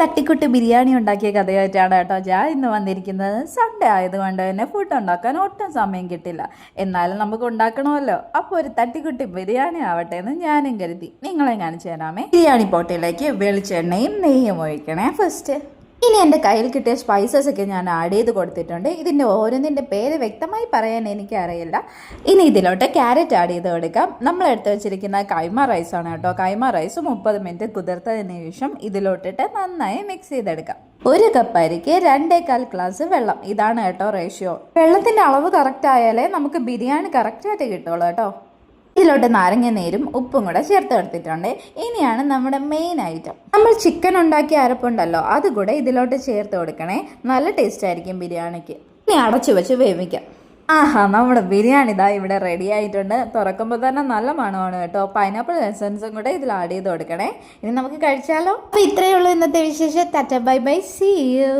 തട്ടിക്കുട്ടി ബിരിയാണി ഉണ്ടാക്കിയ കഥയായിട്ടാണ് കേട്ടോ ഞാൻ ഇന്ന് വന്നിരിക്കുന്നത്. സൺഡേ ആയതുകൊണ്ട് തന്നെ ഫുഡ് ഉണ്ടാക്കാൻ ഒട്ടും സമയം കിട്ടില്ല. എന്നാലും നമുക്ക് ഉണ്ടാക്കണമല്ലോ. അപ്പോൾ ഒരു തട്ടിക്കുട്ടി ബിരിയാണി ആവട്ടെ എന്ന് ഞാനും കരുതി. നിങ്ങളെ കാണിച്ചു തരാമേ. ബിരിയാണി പോട്ടയിലേക്ക് വെളിച്ചെണ്ണയും നെയ്യും ഒഴിക്കണേ ഫസ്റ്റ് ഇനി എന്റെ കയ്യിൽ കിട്ടിയ സ്പൈസസ് ഒക്കെ ഞാൻ ആഡ് ചെയ്ത് കൊടുത്തിട്ടുണ്ട്. ഇതിന്റെ ഓരോന്നിന്റെ പേര് വ്യക്തമായി പറയാൻ എനിക്കറിയില്ല. ഇനി ഇതിലോട്ട് ക്യാരറ്റ് ആഡ് ചെയ്ത് കൊടുക്കാം. നമ്മൾ എടുത്ത് വെച്ചിരിക്കുന്ന കൈമ റൈസാണ് കേട്ടോ. കൈമ റൈസ് മുപ്പത് മിനിറ്റ് കുതിർത്തതിന് ശേഷം ഇതിലോട്ടിട്ട് നന്നായി മിക്സ് ചെയ്തെടുക്കാം. ഒരു കപ്പ് അരിക്ക് രണ്ടേകാൽ ഗ്ലാസ് വെള്ളം. ഇതാണ് കേട്ടോ റേഷ്യോ വെള്ളത്തിന്റെ അളവ് കറക്റ്റ് ആയാലേ നമുക്ക് ബിരിയാണി കറക്റ്റായിട്ട് കിട്ടുള്ളൂ കേട്ടോ. ഇതിലോട്ട് നാരങ്ങ നീരും ഉപ്പും കൂടെ ചേർത്ത് കൊടുത്തിട്ടുണ്ട്. ഇനിയാണ് നമ്മുടെ മെയിൻ ഐറ്റം നമ്മൾ ചിക്കൻ ഉണ്ടാക്കിയ അരപ്പുണ്ടല്ലോ അത് കൂടെ ഇതിലോട്ട് ചേർത്ത് കൊടുക്കണേ. നല്ല ടേസ്റ്റ് ആയിരിക്കും ബിരിയാണിക്ക്. ഇനി അടച്ചു വെച്ച് വേവിക്കാം. ആഹാ നമ്മുടെ ബിരിയാണി ഇതാ ഇവിടെ റെഡി ആയിട്ടുണ്ട്. തുറക്കുമ്പോൾ തന്നെ നല്ല മണമാണ് കേട്ടോ. പൈനാപ്പിൾ എസൻസും കൂടെ ഇതിൽ ആഡ് ചെയ്ത് കൊടുക്കണേ. ഇനി നമുക്ക് കഴിച്ചാലോ? അപ്പോൾ ഇത്രയേ ഉള്ളൂ ഇന്നത്തെ വിശേഷം. Tata bye bye. See you